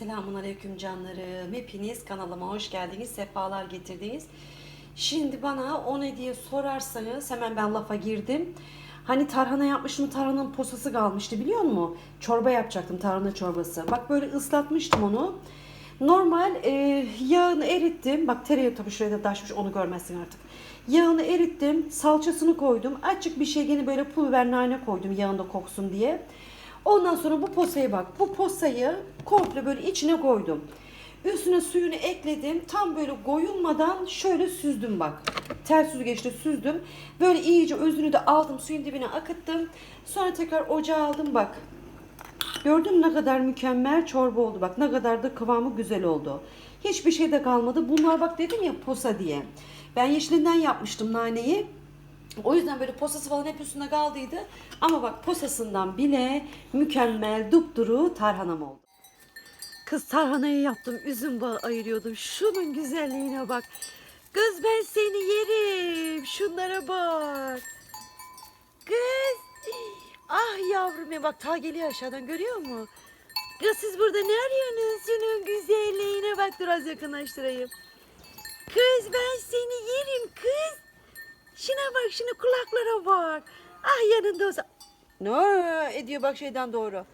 Selamun Aleyküm canlarım. Hepiniz kanalıma hoş geldiniz. Sefalar getirdiniz. Şimdi bana o ne diye sorarsanız hemen ben lafa girdim. Hani tarhana yapmıştım tarhananın posası kalmıştı biliyor musun? Çorba yapacaktım tarhana çorbası. Bak böyle ıslatmıştım onu. Normal e, yağını erittim. Bak tereyağı tabii şuraya da taşmış onu görmezsin artık. Yağını erittim. Salçasını koydum. Açık bir şey gene böyle pul biber nane koydum yağında koksun diye. Ondan sonra bu posaya bak. Bu posayı komple böyle içine koydum. Üstüne suyunu ekledim. Tam böyle koyulmadan şöyle süzdüm bak. Tel süzgeçte süzdüm. Böyle iyice özünü de aldım. Suyun dibine akıttım. Sonra tekrar ocağa aldım bak. Gördün mü ne kadar mükemmel çorba oldu bak. Ne kadar da kıvamı güzel oldu. Hiçbir şey de kalmadı. Bunlar bak dedim ya posa diye. Ben yeşilinden yapmıştım naneyi. O yüzden böyle posası falan hep üstünde kaldıydı. Ama bak posasından bile mükemmel dupduru tarhanam oldu. Kız tarhanayı yaptım. Üzüm bağı ayırıyordum. Şunun güzelliğine bak. Kız ben seni yerim. Şunlara bak. Kız. Ah yavrum ya bak ta geliyor aşağıdan görüyor musun? Kız siz burada ne arıyorsunuz? Şunun güzelliğine bak dur az yakınlaştırayım. Kız ben seni yerim kız. Şuna bak şuna kulaklara bak. Ah yanında olsa. Ne ediyor bak şeyden doğru.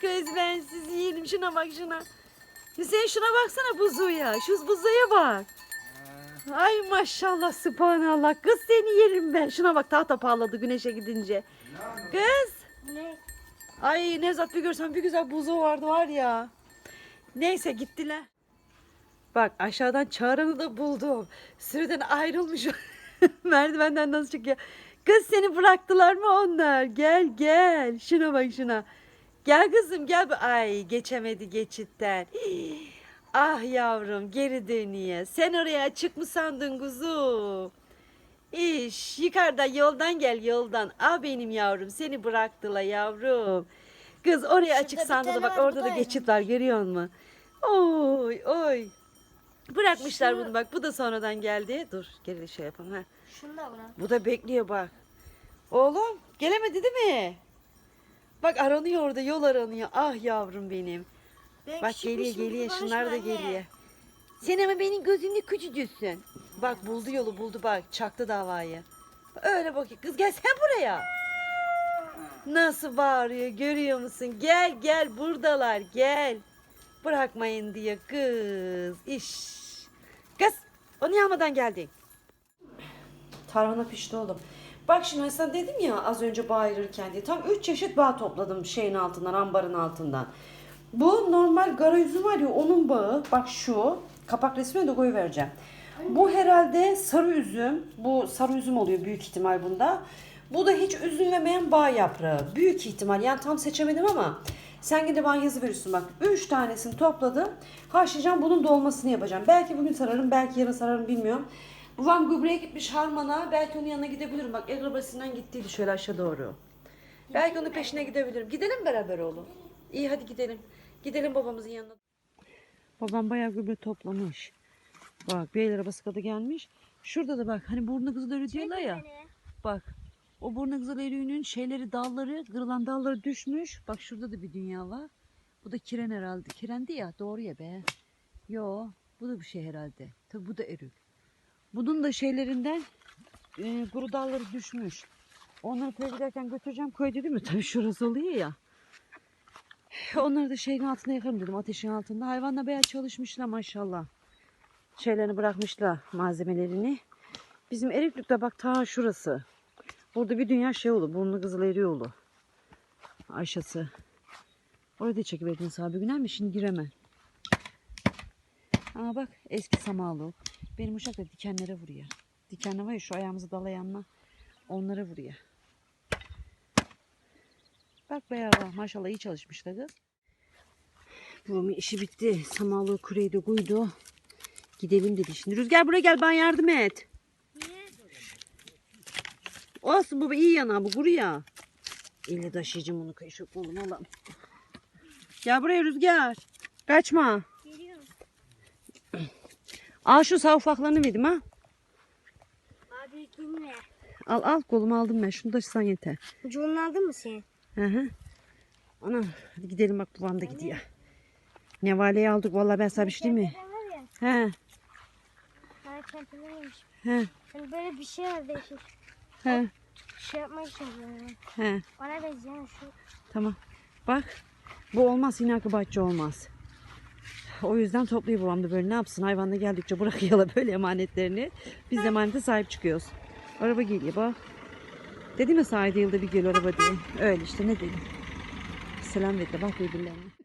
Kız ben sizi yerim şuna bak şuna. Hüseyin şuna baksana buzuya. Şu buzuya bak. Ay maşallah subhanallah. Kız seni yerim ben. Şuna bak tahta parladı güneşe gidince. Kız. Ne? Ay Nevzat bir görsen bir güzel buzu vardı var ya. Neyse gittiler. Bak aşağıdan çağıranı da buldum. Sürüden ayrılmış. Merdivenden nasıl çıkıyor? Kız seni bıraktılar mı onlar? Gel gel. Şuna bak şuna. Gel kızım gel. Ay geçemedi geçitten. Hii. Ah yavrum geri dönüyor. Sen oraya açık mı sandın kuzum? İş yukarıda yoldan gel yoldan. Ah benim yavrum seni bıraktılar yavrum. Kız oraya açık bir sandı da tane bak var, orada da da geçit var görüyor musun? Oy oy. Bırakmışlar Şu- bunu bak bu da sonradan geldi. Dur geri şey yapalım ha. Şunu da bırak. Bu da bekliyor bak. Oğlum gelemedi değil mi? Bak aranıyor orada yol aranıyor. Ah yavrum benim. Ben Bak geliyor geliyor şunlar da anne. geliyor. Sen ama benim gözümde küçücüksün. Bak buldu yolu buldu bak çaktı davayı. Öyle bakıyor kız gel sen buraya. Nasıl bağırıyor görüyor musun? Gel gel buradalar gel. Bırakmayın diye kız iş. Kız onu yağmadan geldin. Tarhana pişti oğlum. Bak şimdi ben sana dedim ya az önce bağ ayırırken diye. Tam 3 çeşit bağ topladım şeyin altından, ambarın altından. Bu normal gara üzüm var ya onun bağı. Bak şu. Kapak resmine de koyu vereceğim. Bu herhalde sarı üzüm. Bu sarı üzüm oluyor büyük ihtimal bunda. Bu da hiç üzülmemeyen bağ yaprağı. Büyük ihtimal. Yani tam seçemedim ama sen yine bana yazı verirsin bak. 3 tanesini topladım. Haşlayacağım bunun dolmasını yapacağım. Belki bugün sararım, belki yarın sararım bilmiyorum. Babam gübreye gitmiş harmana. Belki onun yanına gidebilirim. Bak el arabasından gittiydi şöyle aşağı doğru. Belki onun peşine gidebilirim. Gidelim beraber oğlum. İyi hadi gidelim. Gidelim babamızın yanına. Babam bayağı gübre toplamış. Bak bir el arabası kadı gelmiş. Şurada da bak hani burnu kızıl örü diyorlar ya. Bak o burnu kızıl eriğinin şeyleri dalları kırılan dalları düşmüş. Bak şurada da bir dünya var. Bu da kiren herhalde. Kirendi ya doğru ya be. Yo bu da bir şey herhalde. Tabi bu da erik. Bunun da şeylerinden e, kuru dalları düşmüş. Onları köye giderken götüreceğim köy dedim mi? Tabii şurası oluyor ya. Onları da şeyin altında yakarım dedim ateşin altında. Hayvanla bayağı çalışmışlar maşallah. Şeylerini bırakmışlar malzemelerini. Bizim Eriklük'te bak ta şurası. Burada bir dünya şey oldu. Burnu kızıl eriyoğlu. Ayşası. Orada da çekiverdin sahibi güner mi? Şimdi giremem. Aa bak eski samalı. Benim uşak da dikenlere vuruyor. Dikenler var ya şu ayağımızı dalayanla onlara vuruyor. Bak bayağı maşallah iyi çalışmışlar kız. Babamın işi bitti. Samalı kureydi kuydu. Gidelim dedi. Şimdi Rüzgar buraya gel bana yardım et. Olsun baba iyi yana bu kuru ya. Elle taşıyacağım onu kayışık oğlum oğlum. Gel buraya Rüzgar. Kaçma. Geliyorum. Al şu sağ ufaklarını verdim ha. Abi dinle. Al al kolumu aldım ben. Şunu taşısan yeter. Ucunu aldın mı sen? Hı hı. Ana hadi gidelim bak babam da gidiyor. Nevale'yi aldık vallahi ben sana bir şey diyeyim mi? He Sana kempineymiş. he Hani böyle bir şey var değişik. He Şey yapmak için he. Bana benzeyen şu. Tamam. Bak bu olmaz inakı bahçe olmaz. O yüzden topluyor babam böyle ne yapsın hayvanla geldikçe bırakıyorlar böyle emanetlerini. Biz de emanete sahip çıkıyoruz. Araba geliyor bak. Dedim ya ayda yılda bir geliyor araba diye. Öyle işte ne dedim. Selam verdi bak birbirlerine.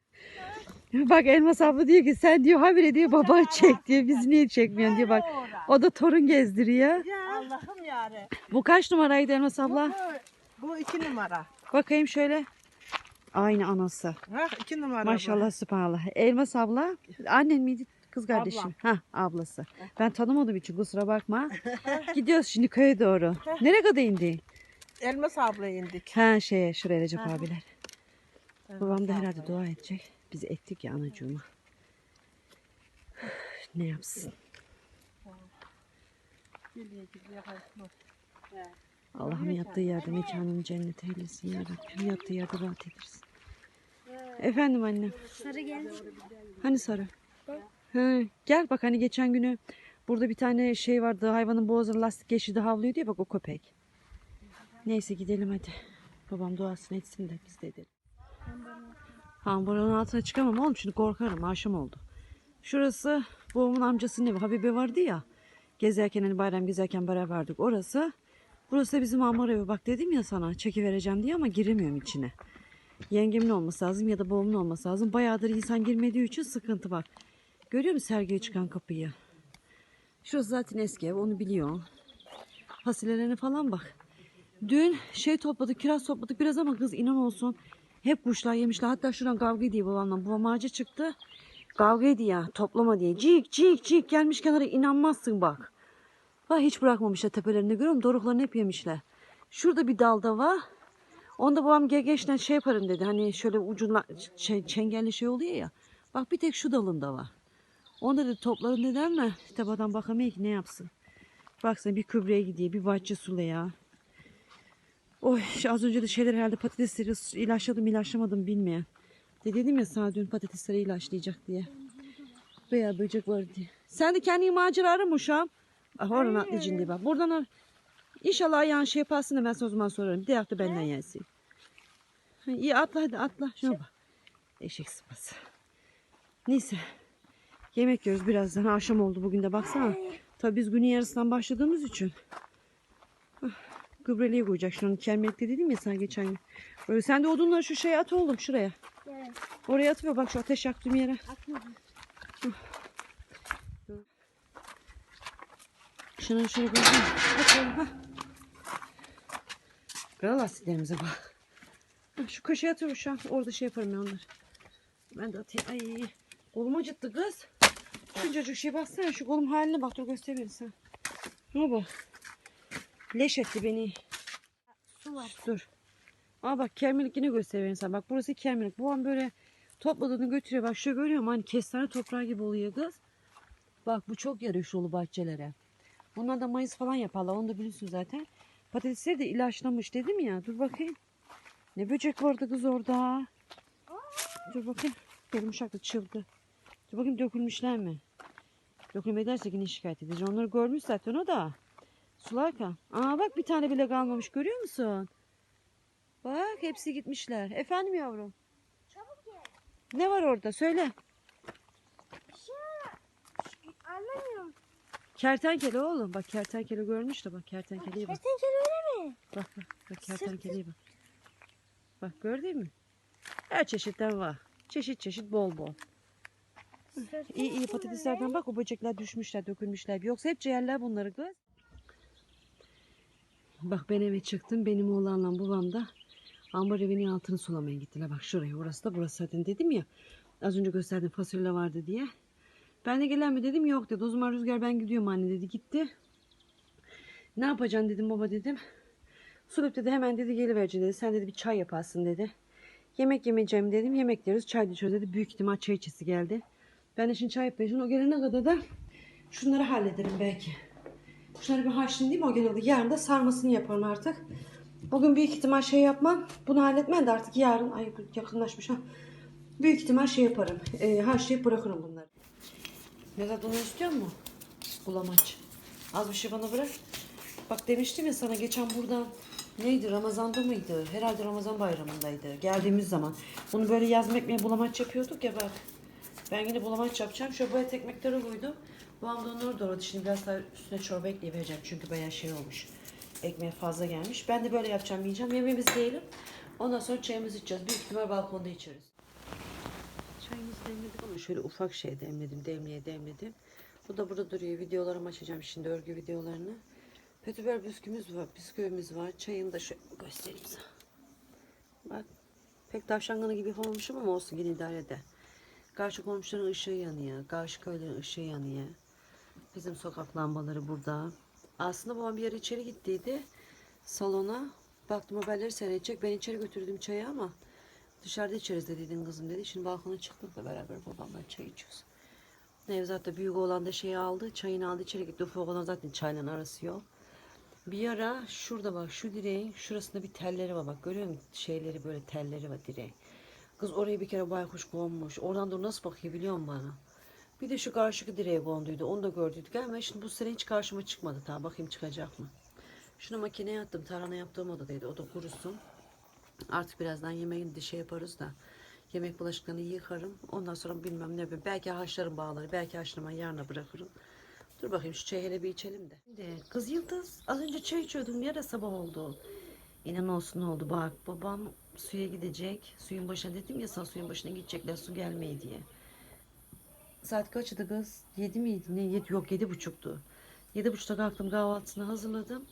Bak Elmas abla diyor ki sen diyor habire diyor baban çek diyor. Biz niye çekmiyorsun diyor bak. O da torun gezdiriyor. Allah'ım yare. Bu kaç numaraydı Elmas abla? Bu, bu iki numara. Bakayım şöyle. Aynı anası. Ha iki numara Maşallah sübhanallah. Elmas abla annen miydi kız kardeşim? Ablam. Ha ablası. Ben tanımadığım için kusura bakma. Gidiyoruz şimdi köye doğru. Nereye kadar indi? bu. Elmas abla indik. Ha şeye şuraya Recep abiler. Babam da herhalde dua edecek. Biz ettik ya anacığıma. Ne yapsın? Allah'ım yattığı yerde mekanını cennet eylesin ya Rabbim. Yattığı yerde rahat edirsin. Efendim annem. Sarı geldi. Hani sarı? Ha, gel bak hani geçen günü burada bir tane şey vardı hayvanın boğazına lastik geçidi havlıyor diye bak o köpek. Neyse gidelim hadi. Babam duasını etsin de biz de edelim. Hamburun altına çıkamam oğlum şimdi korkarım akşam oldu. Şurası babamın amcasının evi Habibe vardı ya. Gezerken hani bayram gezerken beraberdik orası. Burası da bizim hamur evi bak dedim ya sana çekivereceğim diye ama giremiyorum içine. Yengemin olması lazım ya da babamın olması lazım. Bayağıdır insan girmediği için sıkıntı var. Görüyor musun sergiye çıkan kapıyı? Şurası zaten eski ev onu biliyor. Fasulyelerine falan bak. Dün şey topladık kiraz topladık biraz ama kız inan olsun. Hep kuşlar yemişler. Hatta şuradan kavga ediyor babamla. Babam ağaca çıktı. Kavga ediyor toplama diye. Cik cik cik gelmiş kenara inanmazsın bak. Bak hiç bırakmamışlar tepelerinde görüyor musun? Doruklarını hep yemişler. Şurada bir dalda var. Onda babam gegeçten şey yaparım dedi. Hani şöyle ucunla şey, çengelli şey oluyor ya. Bak bir tek şu dalında var. Onda dedi toplarım neden mi? İşte adam bakamıyor ne yapsın. Baksana bir kübreye gidiyor bir bahçe sulu ya. Oy şu az önce de şeyler herhalde patatesleri ilaçladım ilaçlamadım bilmeyen. De dedim ya sana dün patatesleri ilaçlayacak diye. Veya böcek var diye. Sen de kendini macera arama uşağım. Ah oradan atlayacaksın diye bak. Buradan ar. İnşallah ayağın şey yaparsın da ben sana o zaman sorarım. Bir de hafta benden yensin. Ha, İyi atla hadi atla. Şuna bak. Eşek sıpası. Neyse. Yemek yiyoruz birazdan. Akşam oldu bugün de baksana. Tabii biz günün yarısından başladığımız için. Gübreliğe koyacak. Şunu kelmelikte dedim ya sana geçen gün. Böyle sen de odunları şu şeye at oğlum şuraya. Evet. Oraya atıyor bak şu ateş yaktığım yere. Atmadım. Şunu şöyle koyalım. Bakalım ha. Kral lastiklerimize bak. Şu köşeye atıyorum şu an. Orada şey yaparım ya onları. Ben de atayım. Ay kolum acıttı kız. Şuncacık şey baksana şu kolum haline bak dur göstereyim sana. Ne bu? Leş etti beni. Su var. Dur. Aa bak kermelik yine göstereyim sana. Bak burası kermelik. Bu an böyle topladığını götürüyor. Bak şu görüyor musun? Hani kestane toprağı gibi oluyor kız. Bak bu çok yarıyor şolu bahçelere. Bunlar da mayıs falan yaparlar. Onu da biliyorsun zaten. Patatesleri de ilaçlamış dedim ya. Dur bakayım. Ne böcek vardı kız orada. Dur bakayım. Benim uşak da çıldı. Dur bakayım dökülmüşler mi? Dökülmederse yine şikayet edeceğim. Onları görmüş zaten o da. Sularken. Aa bak bir tane bile kalmamış görüyor musun? Bak hepsi gitmişler. Efendim yavrum. Çabuk gel. Ne var orada söyle. Anlamıyorum. Kertenkele oğlum. Bak kertenkele görmüş de bak kertenkeleye bak. Kertenkele öyle mi? Bak bak. Bak kertenkeleye bak. Bak gördün mü? Her çeşitten var. Çeşit çeşit bol bol. İyi iyi patateslerden bak o böcekler düşmüşler dökülmüşler. Yoksa hep yerler bunları kız. Bak ben eve çıktım. Benim oğlanla babam da ambar evinin altını sulamaya gittiler. Bak şuraya orası da burası zaten dedim ya. Az önce gösterdim fasulye vardı diye. Ben de gelen mi dedim yok dedi. O zaman Rüzgar ben gidiyorum anne dedi. Gitti. Ne yapacaksın dedim baba dedim. Suluk dedi hemen dedi gelivereceksin dedi. Sen dedi bir çay yaparsın dedi. Yemek yemeyeceğim dedim. Yemek diyoruz. Çay içiyoruz dedi. Büyük ihtimal çay içesi geldi. Ben de şimdi çay yapacağım. O gelene kadar da şunları hallederim belki. Şunları bir haşlayayım o gelene Yarın da sarmasını yaparım artık. Bugün büyük ihtimal şey yapmam. Bunu halletmem de artık yarın. Ay yakınlaşmış ha. Büyük ihtimal şey yaparım. E, haşlayıp bırakırım bunları. Vedat onu istiyor mu? Bulamaç. Az bir şey bana bırak. Bak demiştim ya sana geçen buradan neydi Ramazan'da mıydı? Herhalde Ramazan bayramındaydı. Geldiğimiz zaman. Bunu böyle yazma ekmeğe bulamaç yapıyorduk ya bak. Ben yine bulamaç yapacağım. Şöyle bayat ekmekleri koydum. Babam da onları doğradı. Şimdi biraz daha üstüne çorba ekleyivereceğim. Çünkü bayağı şey olmuş. Ekmeğe fazla gelmiş. Ben de böyle yapacağım yiyeceğim. Yemeğimizi yiyelim. Ondan sonra çayımızı içeceğiz. Büyük ihtimal balkonda içeriz. Çayımızı demledik ama şöyle ufak şey demledim. Demliğe demledim. Bu da burada duruyor. Videolarımı açacağım şimdi örgü videolarını. Petibör bisküvimiz var. Bisküvimiz var. Çayını da şöyle göstereyim sana. Bak. Pek tavşanganı gibi olmuşum ama olsun yine idare eder. Karşı komşuların ışığı yanıyor. Karşı köylerin ışığı yanıyor. Bizim sokak lambaları burada. Aslında babam bir yere içeri gittiydi. Salona. Baktım haberleri seyredecek. Ben içeri götürdüm çayı ama dışarıda içeriz dediydin kızım dedi. Şimdi balkona çıktık da beraber babamla çay içiyoruz. Nevzat da büyük olan da şeyi aldı. Çayını aldı içeri gitti. Ufak olan zaten çayla arası yok. Bir ara şurada bak şu direğin şurasında bir telleri var bak görüyor musun? Şeyleri böyle telleri var direğin. Kız oraya bir kere baykuş konmuş. Oradan da nasıl bakıyor biliyor musun bana? Bir de şu karşıki direğe konduydu. Onu da gördük. Ama şimdi bu sene hiç karşıma çıkmadı. Tamam bakayım çıkacak mı? Şunu makineye attım. Tarhana yaptığım odadaydı. O da kurusun. Artık birazdan yemeğini de şey yaparız da. Yemek bulaşıklarını yıkarım. Ondan sonra bilmem ne yapayım. Belki haşlarım bağları. Belki haşlama yarına bırakırım. Dur bakayım şu çayı hele bir içelim de. Şimdi kız Yıldız az önce çay içiyordum ya da sabah oldu. İnan olsun ne oldu bak babam suya gidecek. Suyun başına dedim ya sana suyun başına gidecekler su gelmeyi diye. Saat kaçtı kız? Yedi miydi? Ne? Yedi, yok yedi buçuktu. Yedi buçukta kalktım kahvaltısını hazırladım.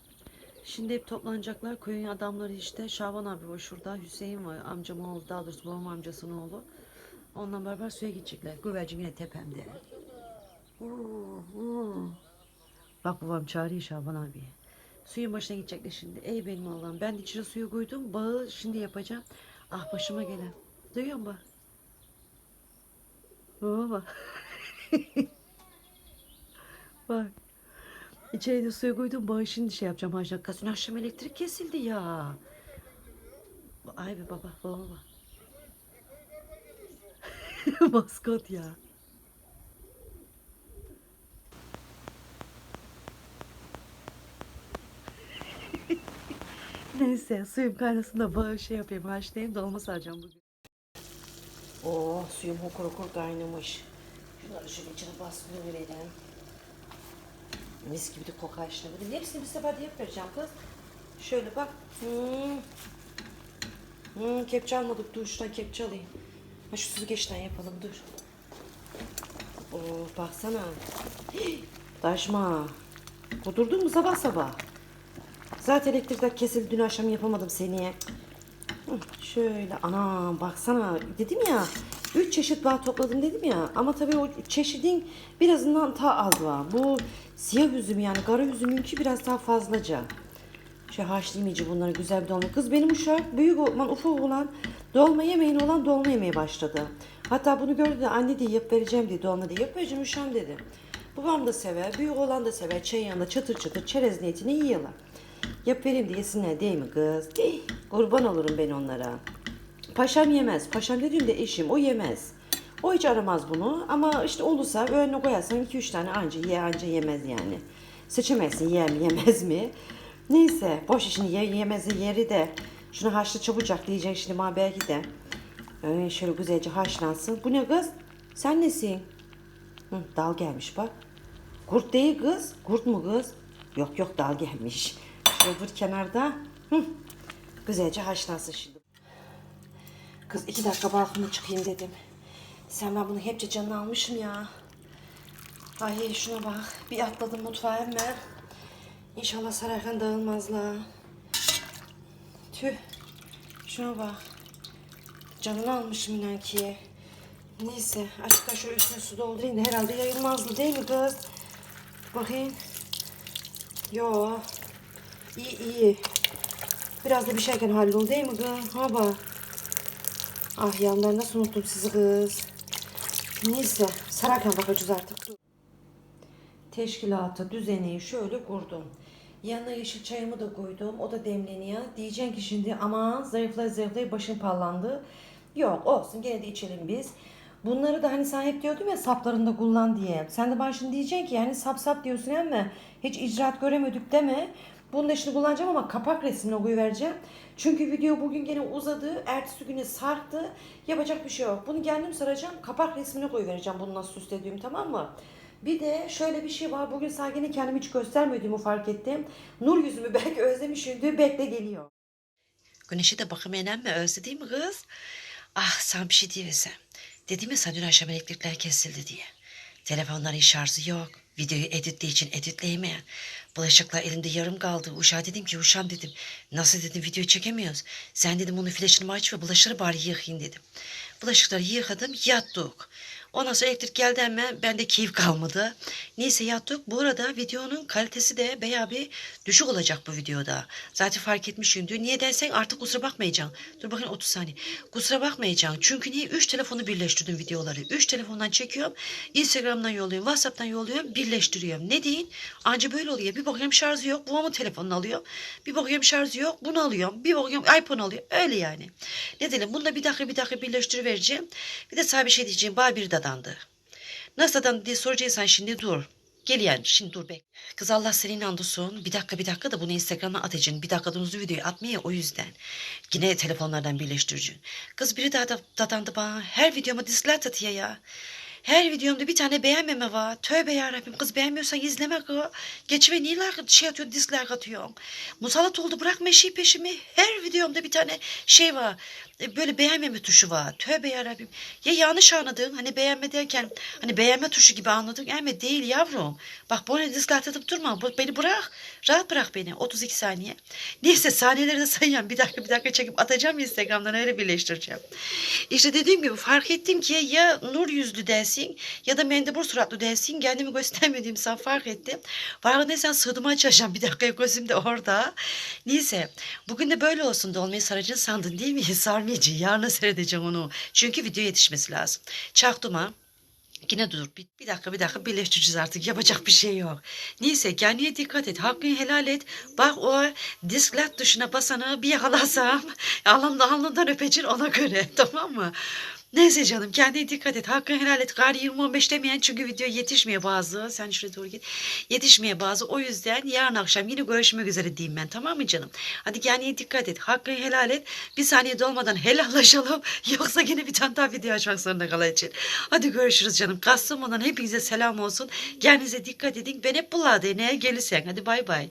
Şimdi hep toplanacaklar. Köyün adamları işte. Şaban abi var şurada. Hüseyin var. Amcam oğlu. Daha doğrusu babam amcasının oğlu. Onunla beraber suya gidecekler. Güvercin yine tepemde. Oo, oo. Bak babam çağırıyor Şaban abi. Suyun başına gidecekler şimdi. Ey benim Allah'ım. Ben de içine suyu koydum. Bağı şimdi yapacağım. Ah başıma gelen. Duyuyor musun bak? Baba bak. bak. İçeri de suyu koydum. Bağı şimdi şey yapacağım. Haşla. Kasın akşam elektrik kesildi ya. Ay be baba. Baba bak. Maskot ya. Neyse suyum kaynasın da bağı şey yapayım haşlayayım dolma saracağım bugün. Oo suyum hokur hokur kaynamış. Şunları şöyle içine bastırıyor verelim. Mis gibi de kokar. Bunun hepsini bir seferde yapacağım kız. Şöyle bak. Hmm. Hmm, kepçe almadık. Dur şuradan kepçe alayım. Ha şu süzgeçten yapalım dur. Oo baksana. Hii, Taşma. Kudurdun mu sabah sabah? Zaten elektrikler kesildi. Dün akşam yapamadım seni. Hı, Şöyle ana baksana dedim ya. Üç çeşit bağ topladım dedim ya. Ama tabii o çeşidin birazından daha az var. Bu siyah üzüm yani kara üzümünki biraz daha fazlaca. Şey haşlayayım bunları güzel bir dolma. Kız benim uşak büyük olan ufak olan dolma yemeğin olan dolma yemeye başladı. Hatta bunu gördü de anne diye yap vereceğim diye dolma diye yap vereceğim uşağım dedi. Babam da sever, büyük olan da sever. Çay yanında çatır çatır çerez niyetine yiyorlar. Yap vereyim de yesinler değil mi kız? Değil. Kurban olurum ben onlara. Paşam yemez. Paşam dediğimde eşim o yemez. O hiç aramaz bunu ama işte olursa önüne koyarsan 2-3 tane anca ye anca yemez yani. Seçemezsin yer mi yemez mi? Neyse boş işini ye, yemezi yeri de şunu haşlı çabucak diyecek şimdi bana belki de. Öyle şöyle güzelce haşlansın. Bu ne kız? Sen nesin? Hı, dal gelmiş bak. Kurt değil kız. Kurt mu kız? Yok yok dal gelmiş. Şöyle dur kenarda. Hı. Güzelce haşlansın şimdi. Kız iki dakika balkona çıkayım dedim. Sen ben bunu hepçe canını almışım ya. Ay şuna bak. Bir atladım mutfağa hemen. İnşallah sararken dağılmazlar. Tüh. Şuna bak. Canını almışım inan ki. Neyse açık şöyle üstüne su doldurayım da herhalde yayılmazdı değil mi kız? Bakayım. Yo. İyi iyi. Biraz da bir şeyken halloldu değil mi kız? Ha bak. Ah ya ben nasıl unuttum sizi kız. Neyse sararken bakacağız artık. Teşkilatı, düzeni şöyle kurdum. Yanına yeşil çayımı da koydum. O da demleniyor. Diyeceksin ki şimdi aman zayıflay zayıflay başım pallandı. Yok olsun gene de içelim biz. Bunları da hani sen hep diyordun ya saplarında kullan diye. Sen de bana şimdi diyeceksin ki yani sap sap diyorsun ama hiç icraat göremedik deme. Bunun da şimdi kullanacağım ama kapak resmine koyuvereceğim. Çünkü video bugün gene uzadı. Ertesi güne sarktı. Yapacak bir şey yok. Bunu kendim saracağım. Kapak resmine koyuvereceğim bunu nasıl süslediğim tamam mı? Bir de şöyle bir şey var. Bugün gene kendimi hiç göstermediğimi fark ettim. Nur yüzümü belki özlemişimdir. Bekle geliyor. Güneşe de bakamayan mi özledi mi kız? Ah sana bir şey diyesem. Dedim ya sana dün akşam elektrikler kesildi diye. Telefonların şarjı yok. Videoyu editleyici için editleyemeyen. Bulaşıklar elimde yarım kaldı. Uşağa dedim ki uşağım dedim. Nasıl dedim video çekemiyoruz. Sen dedim onun flaşını aç ve bulaşıkları bari yıkayın dedim. Bulaşıkları yıkadım yattık. Ondan sonra elektrik geldi hemen bende keyif kalmadı. Neyse yattık. Bu arada videonun kalitesi de bayağı bir düşük olacak bu videoda. Zaten fark etmişimdir. Niye dersen artık kusura bakmayacaksın. Dur bakın 30 saniye. Kusura bakmayacaksın. Çünkü niye 3 telefonu birleştirdim videoları. 3 telefondan çekiyorum. Instagram'dan yolluyorum. Whatsapp'tan yolluyorum. Birleştiriyorum. Ne deyin? Anca böyle oluyor. Bir bakıyorum şarjı yok. Babamın telefonunu alıyorum. Bir bakıyorum şarjı yok. Bunu alıyorum. Bir bakıyorum iPhone alıyorum. Öyle yani. Ne diyelim? Bunu da bir dakika bir dakika birleştirivereceğim. Bir de sana bir şey diyeceğim. Bana bir dadandı. Nasıl dadandı diye soracaksan şimdi dur. Gel yani şimdi dur bek. Kız Allah senin inandırsın. Bir dakika bir dakika da bunu Instagram'a atacaksın. Bir dakikadan uzun videoyu atmaya o yüzden. Yine telefonlardan birleştireceksin. Kız biri daha da dadandı bana. Her videoma dislike atıyor ya. Her videomda bir tane beğenmeme var. Tövbe yarabbim kız beğenmiyorsan izleme kız. Geçime niye like, şey atıyorsun dislike atıyorsun. Musallat oldu bırakma işi peşimi. Her videomda bir tane şey var. E, Böyle beğenmeme tuşu var. Tövbe yarabbim. Ya yanlış anladın. Hani beğenme derken hani beğenme tuşu gibi anladın. Ama değil yavrum. Bak bu ne dislike atıp durma. Beni bırak. Rahat bırak beni. 32 saniye. Neyse saniyeleri de sayıyorum. Bir dakika bir dakika çekip atacağım Instagram'dan öyle birleştireceğim. İşte dediğim gibi fark ettim ki ya nur yüzlü dersin ya da mendebur suratlı dersin. Kendimi göstermediğim sen fark ettim. Farkındaysan sığdıma çalışacağım. Bir dakika gözüm de orada. Neyse bugün de böyle olsun dolmayı saracağını sandın değil mi? Sarmayacağım. Yarına seyredeceğim onu. Çünkü video yetişmesi lazım. Çaktım ha. Yine dur. Bir, bir dakika bir dakika birleştireceğiz artık. Yapacak bir şey yok. Neyse kendine dikkat et. Hakkını helal et. Bak o disklat tuşuna basanı bir yakalasam alnımda alnından öpeceksin ona göre. Tamam mı? Neyse canım kendine dikkat et. Hakkını helal et. Gari 20-15 demeyen çünkü video yetişmiyor bazı. Sen şuraya doğru git. Yetişmiyor bazı. O yüzden yarın akşam yine görüşmek üzere diyeyim ben. Tamam mı canım? Hadi kendine dikkat et. Hakkını helal et. Bir saniye dolmadan helallaşalım. Yoksa yine bir tane daha video açmak zorunda kalacaksın. Hadi görüşürüz canım. Kastamonu'dan hepinize selam olsun. Kendinize dikkat edin. Ben hep buralardayım. Eğer gelirsen. Hadi bay bay.